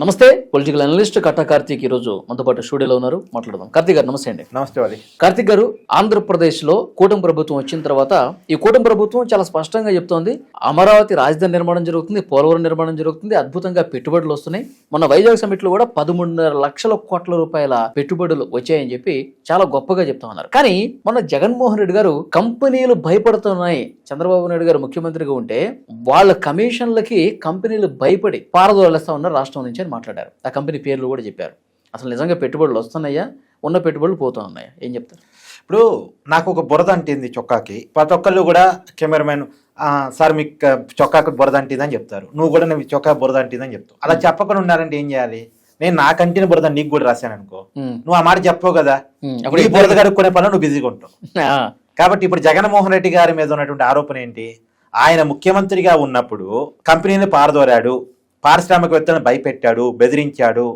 నమస్తే political analyst కట్టా కార్తీక్ ఈరోజు మనతో పాటు స్టూడియోలో ఉన్నారు. మాట్లాడదాం. కార్తీక్ గారు నమస్తే అండి. నమస్తే వాలి కార్తీక్ గారు ఆంధ్రప్రదేశ్లో కూటమి ప్రభుత్వం వచ్చిన తర్వాత ఈ కూటమి ప్రభుత్వం చాలా స్పష్టంగా చెప్తోంది. అమరావతి రాజధాని నిర్మాణం జరుగుతుంది పోలవరం నిర్మాణం జరుగుతుంది అద్భుతంగా పెట్టుబడులు వస్తున్నాయి. మన వైజాగ్ సమిట్లో కూడా పదమూడున్నర లక్షల కోట్ల రూపాయల పెట్టుబడులు వచ్చాయని చెప్పి చాలా గొప్పగా చెప్తా ఉన్నారు. కానీ మన జగన్మోహన్ రెడ్డి గారు కంపెనీలు భయపడుతున్నాయి. చంద్రబాబు నాయుడు గారు ముఖ్యమంత్రిగా ఉంటే వాళ్ళ కమిషన్లకి కంపెనీలు భయపడి పారదోలేస్తా ఉన్నారు రాష్ట్రం నుంచి. అని మాట్లాడారు. ఆ కంపెనీ పేర్లు కూడా చెప్పారు. అసలు నిజంగా పెట్టుబడులు వస్తున్నాయా? ఉన్న పెట్టుబడులు పోతా ఉన్నాయా ఏం చెప్తారు? ఇప్పుడు నాకు ఒక బురద అంటింది చొక్కాకి. ప్రతి ఒక్కళ్ళు కూడా కెమెరామెన్ "ఆ, సార్ మీకు చొక్కాకి బురద అంటిందని చెప్తారు. నువ్వు కూడా నువ్వు చొక్కా బురద అంటిందని చెప్తావు. అలా చెప్పకుండా ఉన్నారంటే ఏం చేయాలి? నేను నా కంటిన బురద నీకు కూడా రాశాను అనుకో. నువ్వు ఆ మాట చెప్పవు కదా? అప్పుడు ఈ బురద కడుక్కునే పనిలో నువ్వు బిజీగా ఉంటావు. కాబట్టి ఇప్పుడు జగన్మోహన్ రెడ్డి గారి మీద ఉన్నటువంటి ఆరోపణ ఏంటి? ఆయన ముఖ్యమంత్రిగా ఉన్నప్పుడు కంపెనీని పారదోరాడు పారిశ్రామికవేత్తలను భయపెట్టాడు బెదిరించాడు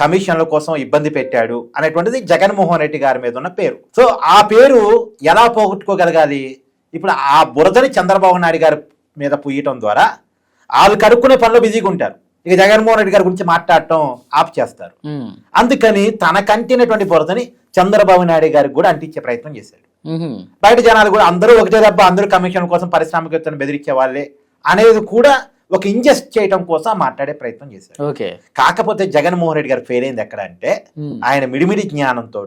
కమిషన్ల కోసం ఇబ్బంది పెట్టాడు అనేటువంటిది జగన్మోహన్ రెడ్డి గారి మీద ఉన్న పేరు. సో ఆ పేరు ఎలా పోగొట్టుకోగలగాలి? ఇప్పుడు ఆ బురదని చంద్రబాబు నాయుడు గారి మీద పుయ్యటం ద్వారా వాళ్ళు కడుక్కునే పనిలో బిజీగా ఉంటారు. ఇక జగన్మోహన్ రెడ్డి గారి గురించి మాట్లాడటం ఆఫ్ చేస్తారు. అందుకని తన కంటినటువంటి బురదని చంద్రబాబు నాయుడు గారికి కూడా అంటించే ప్రయత్నం చేశాడు. బయట జనాలు కూడా అందరూ ఒకటే దెబ్బ అందరూ కమిషన్ కోసం పారిశ్రామికవేత్తలను బెదిరించే వాళ్ళే అనేది కూడా ఒక ఇంజెస్ట్ చేయడం కోసం మాట్లాడే ప్రయత్నం చేశారు ఓకే. కాకపోతే జగన్మోహన్ రెడ్డి గారు ఫెయిల్ అయింది ఎక్కడ అంటే ఆయన మిడిమిడి జ్ఞానంతో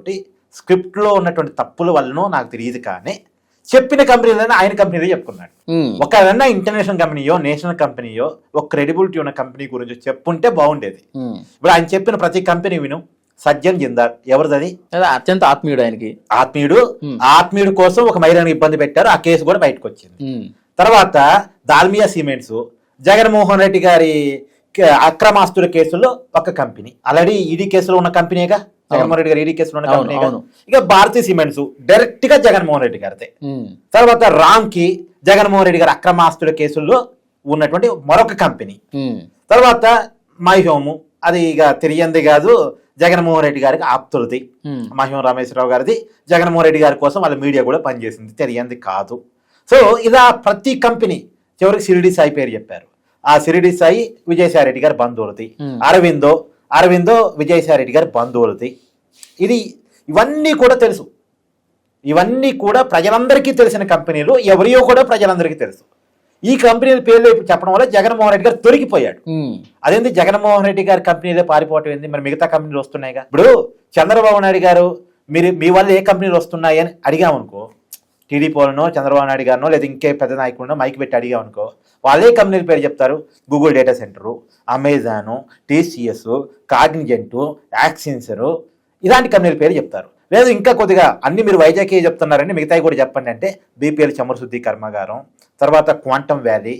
స్క్రిప్ట్లో ఉన్నటువంటి తప్పుల వల్లనో నాకు తెలియదు కానీ చెప్పిన కంపెనీలను ఆయన కంపెనీలో చెప్పుకున్నాడు. ఒకవేళ ఇంటర్నేషనల్ కంపెనీయో నేషనల్ కంపెనీయో ఒక క్రెడిబిలిటీ ఉన్న కంపెనీ గురించి చెప్పుంటే బాగుండేది. ఇప్పుడు ఆయన చెప్పిన ప్రతి కంపెనీ విను. సజ్జన్ జిందాల్ ఎవరిది అదే అత్యంత ఆత్మీయుడు ఆయనకి. ఆత్మీయుడు. ఆత్మీయుడు కోసం ఒక మహిళను ఇబ్బంది పెట్టారు ఆ కేసు కూడా బయటకు వచ్చింది తర్వాత దాల్మియా సిమెంట్స్ జగన్మోహన్ రెడ్డి గారి అక్రమాస్తుల కేసులో ఒక కంపెనీ. ఆల్రెడీ ఈడీ కేసులో ఉన్న కంపెనీగా జగన్మోహన్ రెడ్డి గారు ఈడీ కేసులో ఉన్న కంపెనీ. ఇక భారతీ సిమెంట్స్ డైరెక్ట్గా జగన్మోహన్ రెడ్డి గారిదే. తర్వాత రామ్కి జగన్మోహన్ రెడ్డి గారి అక్రమాస్తుల కేసుల్లో ఉన్నటువంటి మరొక కంపెనీ. తర్వాత మై హోము అది ఇక తెలియంది కాదు జగన్మోహన్ రెడ్డి గారికి ఆప్తులది. మహిమ రామేశ్వరరావు గారిది. జగన్మోహన్ రెడ్డి గారి కోసం వాళ్ళ మీడియా కూడా పనిచేసింది. తెలియంది కాదు. సో ఇలా ప్రతి కంపెనీ చివరికి సిరిడి సాయి పేరు చెప్పారు. ఆ సిరిడి సాయి విజయసాయి రెడ్డి గారి బంధువులది. అరవిందో అరవిందో విజయసాయి రెడ్డి గారి బంధువులది. ఇది ఇవన్నీ కూడా తెలుసు. ఇవన్నీ కూడా ప్రజలందరికీ తెలిసిన కంపెనీలు ఎవరియో కూడా ప్రజలందరికీ తెలుసు. ఈ కంపెనీల పేర్లు చెప్పడం వల్ల జగన్మోహన్ రెడ్డి గారు దొరికిపోయాడు. అదేంటి జగన్మోహన్ రెడ్డి గారి కంపెనీలే పారిపోవటం ఏంది? మరి మిగతా కంపెనీలు వస్తున్నాయిగా? ఇప్పుడు చంద్రబాబు నాయుడు గారు మీరు మీ వల్ల ఏ కంపెనీలు వస్తున్నాయి అని అడిగామనుకో టీడీపీ వాళ్ళనో చంద్రబాబు నాయుడు గారినో లేదా ఇంకే పెద్ద నాయకుడినో మైక్ పెట్టి అడిగామనుకో వాళ్ళే కంపెనీల పేరు చెప్తారు. Google data centre Amazon TCS Cognizant Accenture ఇలాంటి కంపెనీల పేరు చెప్తారు. లేదు ఇంకా కొద్దిగా అన్ని మీరు వైజాగ్కే చెప్తున్నారండి మిగతాయి కూడా చెప్పండి అంటే బీపీఎల్ చమురు శుద్ధి కర్మాగారం తర్వాత క్వాంటమ్ వ్యాలీ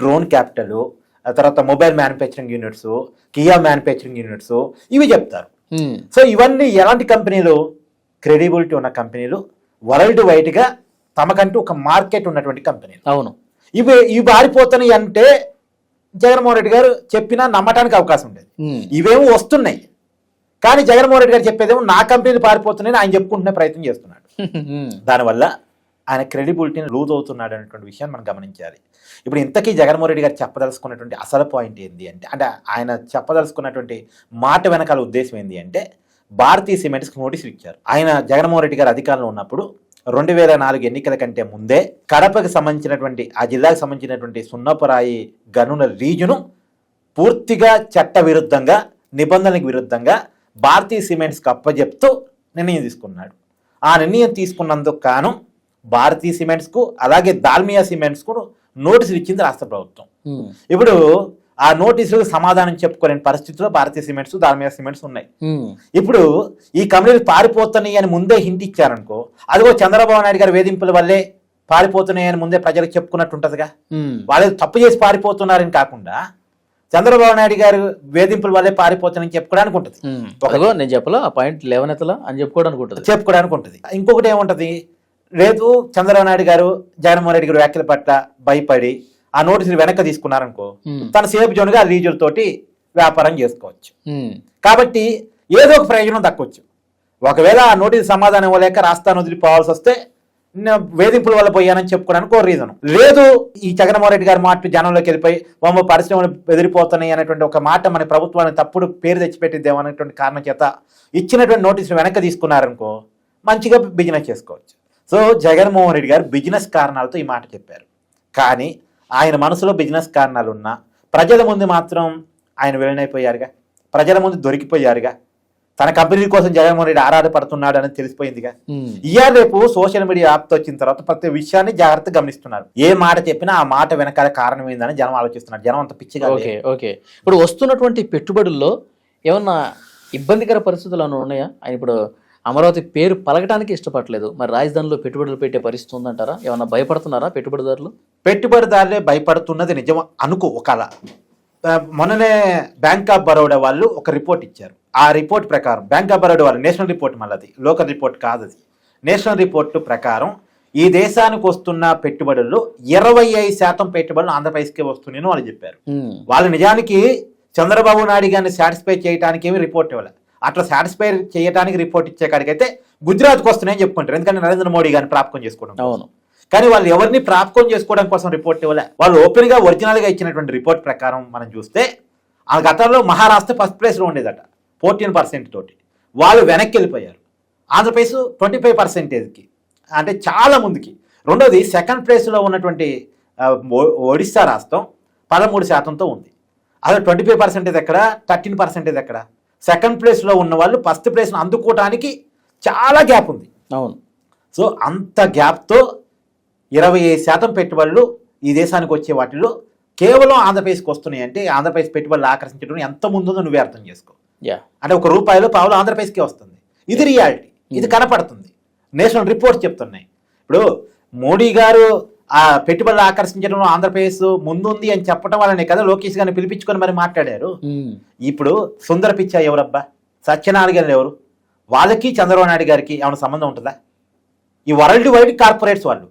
డ్రోన్ క్యాపిటల్ తర్వాత mobile manufacturing units Kia manufacturing units ఇవి చెప్తారు. సో ఇవన్నీ ఎలాంటి కంపెనీలు? క్రెడిబిలిటీ ఉన్న కంపెనీలు వరల్డ్ వైడ్గా తమకంటూ ఒక మార్కెట్ ఉన్నటువంటి కంపెనీలు. అవును. ఇవి ఇవి పారిపోతున్నాయి అంటే జగన్మోహన్ రెడ్డి గారు చెప్పినా నమ్మటానికి అవకాశం ఉండేది. ఇవేమో వస్తున్నాయి. కానీ జగన్మోహన్ రెడ్డి గారు చెప్పేదేమో నా కంపెనీలు పారిపోతున్నాయని ఆయన చెప్పుకుంటునే ప్రయత్నం చేస్తున్నాడు. దానివల్ల ఆయన క్రెడిబిలిటీని లూజ్ అవుతున్నాడు అనేటువంటి విషయాన్ని మనం గమనించాలి. ఇప్పుడు ఇంతకీ జగన్మోహన్ రెడ్డి గారు చెప్పదలుచుకున్నటువంటి అసలు పాయింట్ ఏంటి అంటే అంటే ఆయన చెప్పదలుచుకున్నటువంటి మాట వెనకాల ఉద్దేశం ఏంటి అంటే భారతీయ సిమెంట్స్కి నోటీసులు ఇచ్చారు. ఆయన జగన్మోహన్ రెడ్డి గారు అధికారంలో ఉన్నప్పుడు రెండు వేల నాలుగు ఎన్నికల కంటే ముందే కడపకు సంబంధించినటువంటి ఆ జిల్లాకు సంబంధించినటువంటి సున్నపురాయి గనుల రీజును పూర్తిగా చట్ట విరుద్ధంగా నిబంధనలకు విరుద్ధంగా భారతీయ సిమెంట్స్కి అప్పజెప్తూ నిర్ణయం తీసుకున్నాడు. ఆ నిర్ణయం తీసుకున్నందుకు గాను భారతీయ సిమెంట్స్కు అలాగే దాల్మియా సిమెంట్స్కు నోటీసులు ఇచ్చింది రాష్ట్ర ప్రభుత్వం. ఇప్పుడు ఆ నోటీసులకు సమాధానం చెప్పుకోలేని పరిస్థితిలో భారతీయ సిమెంట్స్ దాల్మియా సిమెంట్స్ ఉన్నాయి. ఇప్పుడు ఈ కంపెనీలు పారిపోతున్నాయి అని ముందే హింట్ ఇచ్చారనుకో అదిగో చంద్రబాబు నాయుడు గారి వేధింపుల వల్లే పారిపోతున్నాయి అని ముందే ప్రజలకు చెప్పుకున్నట్టు ఉంటుందిగా. వాళ్ళు తప్పు చేసి పారిపోతున్నారని కాకుండా చంద్రబాబు నాయుడు గారు వేధింపుల వల్లే పారిపోతున్నాయని చెప్పుకోవడానికి ఉంటుంది. అదిగో నేను చెప్పలా ఆ పాయింట్ లేవనెత్తలా అని చెప్పుకోవడానికి ఉంటుంది. చెప్పుకోవడానికి ఉంటుంది. ఇంకొకటి ఏముంటది? లేదు చంద్రబాబు నాయుడు గారు జగన్మోహన్ రెడ్డి గారు వ్యాఖ్యల పట్ల భయపడి ఆ నోటీసులు వెనక్కి తీసుకున్నారనుకో తన సేఫ్ జోన్గా ఆ లీజుల తోటి వ్యాపారం చేసుకోవచ్చు. కాబట్టి ఏదో ఒక ప్రయోజనం దక్కొచ్చు. ఒకవేళ ఆ నోటీసు సమాధానం ఇవ్వలేక రాస్తాను వదిలిపోవాల్సి వస్తే వేధింపుల వల్ల పోయానని చెప్పుకోవడానికి ఒక రీజన్ లేదు ఈ జగన్మోహన్ రెడ్డి గారి మాట జనంలోకి వెళ్ళిపోయి బొమ్మ పరిశ్రమలు బెదిరిపోతున్నాయి అనేటువంటి ఒక మాట మన ప్రభుత్వాన్ని తప్పుడు పేరు తెచ్చిపెట్టిద్దాం అనేటువంటి కారణం చేత ఇచ్చినటువంటి నోటీసులు వెనక్కి తీసుకున్నారనుకో మంచిగా బిజినెస్ చేసుకోవచ్చు. సో జగన్మోహన్ రెడ్డి గారు బిజినెస్ కారణాలతో ఈ మాట చెప్పారు. కానీ ఆయన మనసులో బిజినెస్ కారణాలు ఉన్నా ప్రజల ముందు మాత్రం ఆయన వెళ్ళనైపోయారుగా ప్రజల ముందు దొరికిపోయారుగా. తన కంపెనీ కోసం జగన్మోహన్ రెడ్డి ఆరాధపడుతున్నాడు అని తెలిసిపోయిందిగా. ఇయర్ రేపు సోషల్ మీడియా యాప్తో వచ్చిన తర్వాత ప్రతి విషయాన్ని జాగ్రత్తగా గమనిస్తున్నారు. ఏ మాట చెప్పినా ఆ మాట వెనకాల కారణం ఏందని జనం ఆలోచిస్తున్నారు. జనం అంత పిచ్చిగా. Okay okay. ఇప్పుడు వస్తున్నటువంటి పెట్టుబడుల్లో ఏమన్నా ఇబ్బందికర పరిస్థితులు ఉన్నాయా? ఆయన ఇప్పుడు అమరావతి పేరు పలకటానికి ఇష్టపడలేదు. మరి రాజధానిలో పెట్టుబడులు పెట్టే పరిస్థితి ఉందంటారా? ఏమన్నా భయపడుతున్నారా పెట్టుబడిదారులు? పెట్టుబడిదారులే భయపడుతున్నది నిజం అనుకో ఒకలా. మొన్ననే బ్యాంక్ ఆఫ్ బరోడా వాళ్ళు ఒక రిపోర్ట్ ఇచ్చారు. ఆ రిపోర్ట్ ప్రకారం బ్యాంక్ ఆఫ్ బరోడా వాళ్ళు నేషనల్ రిపోర్ట్ మళ్ళీ లోకల్ రిపోర్ట్ కాదు అది నేషనల్ రిపోర్ట్ ప్రకారం ఈ దేశానికి వస్తున్న పెట్టుబడుల్లో ఇరవై ఐదు శాతం పెట్టుబడులు ఆంధ్రప్రదేశ్కి వస్తున్నాయని వాళ్ళు చెప్పారు. వాళ్ళు నిజానికి చంద్రబాబు నాయుడు గారిని సాటిస్ఫై చేయడానికి ఏమి రిపోర్ట్ ఇవ్వాలి. అట్లా సాటిస్ఫై చేయడానికి రిపోర్ట్ ఇచ్చే కాడికైతే గుజరాత్కి వస్తున్నాయని చెప్పుకుంటారు. ఎందుకంటే నరేంద్ర మోడీ గారిని ప్రాప్తం చేసుకోవడం. అవును. కానీ వాళ్ళు ఎవరిని ప్రాప్తం చేసుకోవడం కోసం రిపోర్ట్ ఇవ్వలే. వాళ్ళు ఓపెన్గా ఒరిజినల్గా ఇచ్చినటువంటి రిపోర్ట్ ప్రకారం మనం చూస్తే ఆ గతంలో మహారాష్ట్ర ఫస్ట్ ప్లేస్లో ఉండేదట ఫోర్టీన్ పర్సెంట్ తోటి. వాళ్ళు వెనక్కి వెళ్ళిపోయారు. ఆంధ్రప్రదేశ్ ట్వంటీ ఫైవ్ పర్సెంటేజ్కి అంటే చాలా ముందుకి. రెండోది సెకండ్ ప్లేస్లో ఉన్నటువంటి ఒడిస్సా రాష్ట్రం పదమూడు శాతంతో ఉంది. అదే ట్వంటీ ఫైవ్ పర్సెంటేజ్ ఎక్కడ? థర్టీన్ పర్సెంటేజ్ ఎక్కడ? సెకండ్ ప్లేస్లో ఉన్న వాళ్ళు ఫస్ట్ ప్లేస్ను అందుకోవటానికి చాలా గ్యాప్ ఉంది. అవును. సో అంత గ్యాప్తో ఇరవై ఐదు శాతం పెట్టుబడులు ఈ దేశానికి వచ్చే వాటిలో కేవలం ఆంధ్రప్రదేశ్కి వస్తున్నాయి అంటే ఆంధ్రప్రదేశ్ పెట్టుబడులు ఆకర్షించడం ఎంత ముందుందో నువ్వే అర్థం చేసుకో. యా. అంటే ఒక రూపాయలు పావులు ఆంధ్రప్రదేశ్కి వస్తుంది. ఇది రియాలిటీ. ఇది కనపడుతుంది. నేషనల్ రిపోర్ట్స్ చెప్తున్నాయి. ఇప్పుడు మోడీ గారు ఆ పెట్టుబడులు ఆకర్షించడంలో ఆంధ్రప్రదేశ్ ముందుంది అని చెప్పడం వల్లనే కదా లోకేష్ గారిని పిలిపించుకొని మరి మాట్లాడారు. ఇప్పుడు సుందర పిచ్చా ఎవరబ్బా? సత్యనారాయణ గారు ఎవరు? వాళ్ళకి చంద్రబాబు నాయుడు గారికి ఏమైనా సంబంధం ఉంటుందా? ఈ వరల్డ్ వైడ్ కార్పొరేట్స్ వాళ్ళు.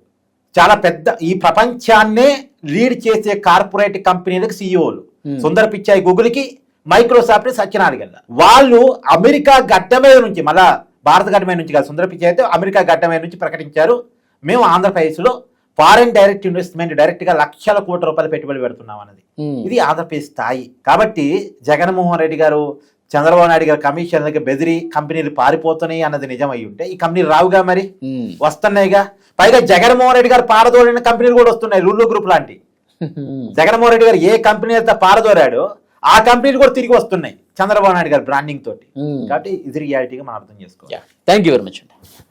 చాలా పెద్ద ఈ ప్రపంచాన్నే లీడ్ చేసే కార్పొరేట్ కంపెనీలకు సీఈఓలు. సుందర పిచ్చాయి గూగుల్కి మైక్రోసాఫ్ట్ సత్యనారాయణ వాళ్ళు అమెరికా గడ్డ మీద నుంచి మళ్ళా భారత గడ్డ మీద నుంచి కాదు సుందర పిచ్చాయి అయితే అమెరికా గడ్డ మీద నుంచి ప్రకటించారు. మేము ఆంధ్రప్రదేశ్లో ఫారెన్ డైరెక్ట్ ఇన్వెస్ట్మెంట్ డైరెక్ట్గా లక్షల కోట్ల రూపాయలు పెట్టుబడి పెడుతున్నాం అన్నది. ఇది ఆంధ్రప్రదేశ్ స్థాయి. కాబట్టి జగన్మోహన్ రెడ్డి గారు చంద్రబాబు నాయుడు గారు కమిషన్ దగ్గర బెదిరి కంపెనీలు పారిపోతున్నాయి అన్నది నిజం అయి ఉంటే ఈ కంపెనీలు రావుగా మరి. వస్తున్నాయిగా? పైగా జగన్మోహన్ రెడ్డి గారు పారదోలిన కంపెనీలు కూడా వస్తున్నాయి లుల్లు గ్రూప్ లాంటి. జగన్మోహన్ రెడ్డి గారు ఏ కంపెనీ అయితే పారదోరాడో ఆ కంపెనీలు కూడా తిరిగి వస్తున్నాయి చంద్రబాబు నాయుడు గారు బ్రాండింగ్ తోటి. కాబట్టి ఇది రియాలిటీగా మనం అర్థం చేసుకోవాలి. థ్యాంక్ యూ వెరీ మచ్ అండి